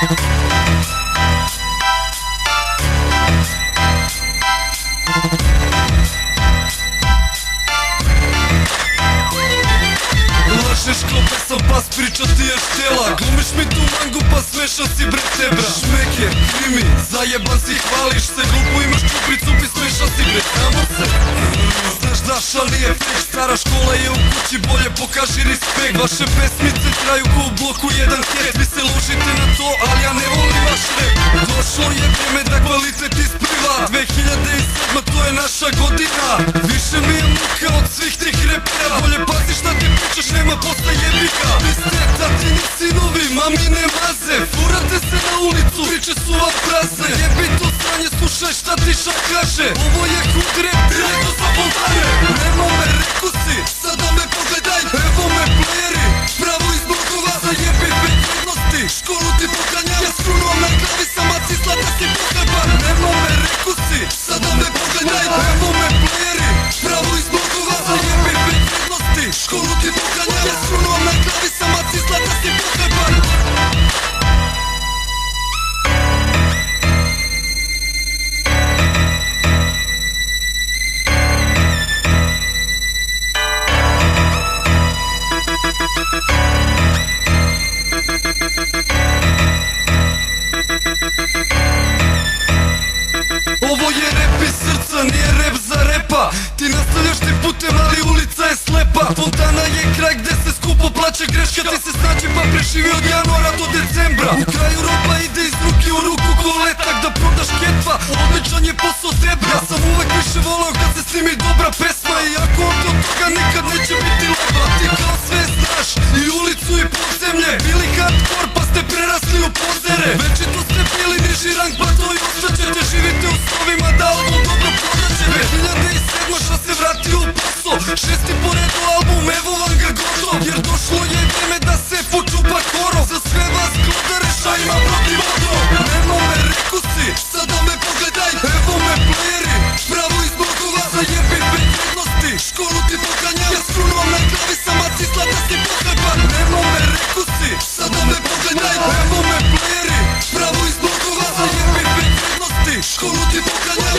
Lažeš kao da sam pas, priča ti je štela. Glumiš mi tu mangu pa smešan si bre tebra Šmek je, krimi, zajeban si, hvališ se. Glupo imaš čupricu, bi smešan si bre tamo se. Znaš da šalije fake, stara škola je u kući Bolje pokaži respekt, vaše pesmice traju ko u bloku jedan ket. Vi se ložite naša godina Više mi je muka od svih tih repera Bolje pazi šta ti pričaš nema posle jebika. Vi ste tatini sinovi, mamine maze. Furate se na ulicu, priče su vam prazne Jebi to sranje, slušaj šta ti kaže. Ovo je hud rap, direktno sa Nemo me, reko Секогашни путем, али улица е слепа Фонтана е крај где се скупо плаче грешка Ти се снаќи па преживи од јануара до децембра. У крај Европа иде из руки у руку колетак Да продаш кетва, одличан е посо Јас Сам увек више волео кад се сними добра песма И ако од тука никад не неќе бити лепа Ти као све знаш, и улицу и подземје Били хардкор па сте прерасли у позере Вечето сте били нижи ранг, па тој остачете Живите условима да ово добро продаче 2007 шо се Skomu ti pokane